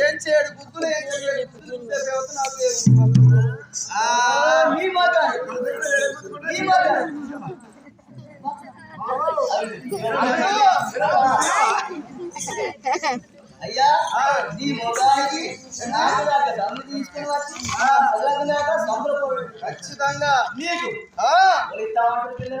ఏం చేయడు? గుర్తులు ఏం చేయడు? నీ మాట నీ మాట అయ్యా నీ మొగానికి దమ్ము తీసుకొని వచ్చి చల్లకున్నాక సంబరపడు. ఖచ్చితంగా. నీకు. ఇస్తామంటారు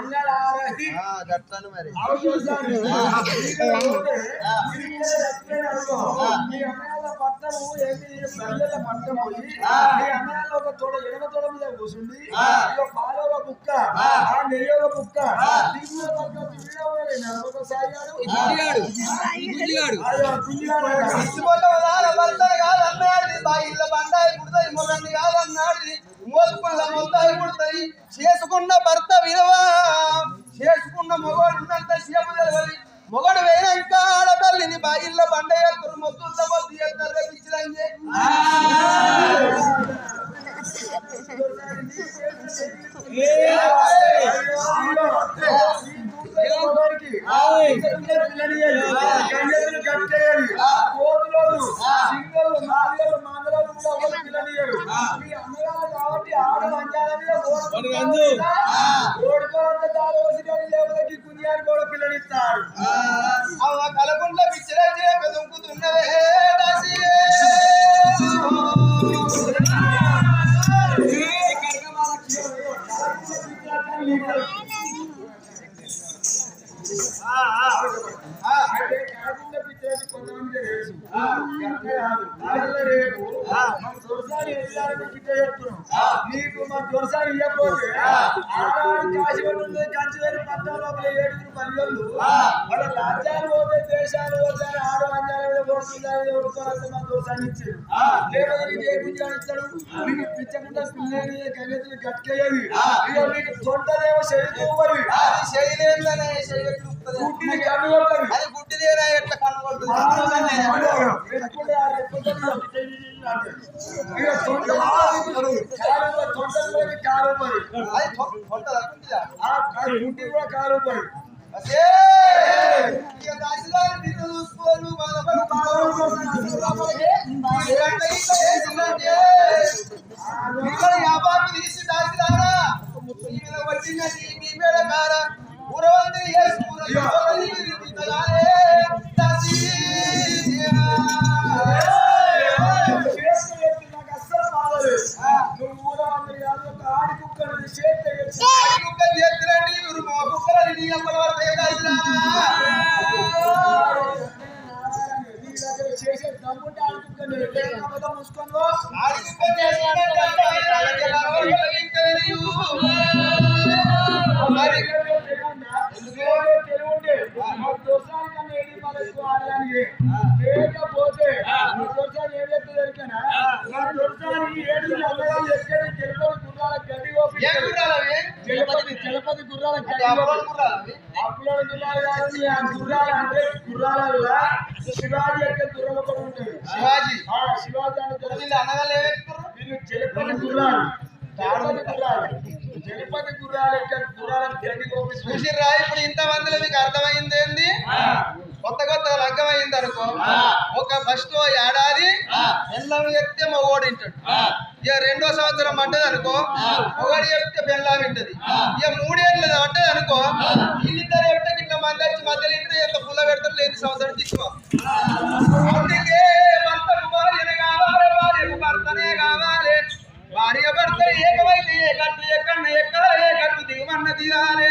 కూర్చున్నారు చేస్తారు. కాదా? ఈ సీసా ఉన్నది, ఈ సీసా ఉన్నది, ఈ సీసా ఉన్నది. మంగళ ఆ, గట్లను మరి ఇచ్చిపోతావురా, భర్తను పుడతాయి చేసుకున్న భర్త విలువ చేసుకున్న మొగోడు ఉన్నంత సేపు మొగడు వేయక ఆడతల్లిని బా ఇళ్ళ బండ ఎత్తురు మొత్తుల మొద్దు ఎత్తారు పెదుంకుతున్నవే దాసియే. ఆ, అంటే కాకుండా పిచ్చేది కొంతమంది తెలుసు. రేపు మన ఎదిగాలని గిట్ట చెప్తున్నాం. నీకు మా దొరసాని ఇవ్వకపోతే కాశీ పట్టుంది, కంచి వేరు పట్టణం లోపల ఏడుగురు పల్లెళ్ళు వాళ్ళ రాజ్యాలు పోతే దేశాలు పోతే ఆడ రాజ్యాల పోతుందని ఎవరుకోవాలంటే మా దొరసాని ఇచ్చాడు లేకపోతే నీకు ఏ పిచ్చాడు ఇస్తాడు నీకు పిచ్చకుండా పిల్లని గణేతులు గట్కేయది ఇక నీకు తొంటదేమో శరీరం అది కన్ను కొట్టదు. అది గుడ్డిదేనా ఎట్లా కనబడుతుంది లేకపోతే దొరసాని ఏం చెప్తుంది ఎరికేనా? నా దొరసాని ఏడుగురు అన్నగారు ఎక్కడి గుర్రాల గడ్డి? జలపతి జలపతి గుర్రాల? అప్పులోని కాదండి ఆ గుర్రాలు అంటే గుర్రాలలో శివాజీ. యొక్క గుర్రం ఒకటి ఉంటుంది శివాజీ శివాజీ అంటే వీళ్ళు ఏమేస్తారు? వీళ్ళు జలపతి గుర్రాలు జలపతి గుర్రాలు జలపతి గుర్రాలు యొక్క గుర్రాలను గడ్డి చూసిర్రా ఇప్పుడు ఇంత మందిలో మీకు అర్థమైంది ఏంది? కొత్త కొత్త లగ్గం అయింది అనుకో. ఒక ఫస్ట్ ఏడాది బెల్లం చెప్తే మగోడు వింటాడు ఇక రెండో సంవత్సరం పడ్డది అనుకో మొగడు చెప్తే బెల్లం వింటది ఇక మూడేళ్ళు పడ్డది అనుకో భార్య ఏకమైతే ఏ కట్లు ఎక్కడ ఎక్కడ ఏ కట్లు దిగమన్న తీరాలే.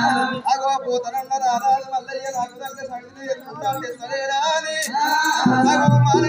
రావా పోతానన్న మల్లయ్య నాకు దగ్గర సంగతి ఎత్తుకుంటాను సరేనా అని మాల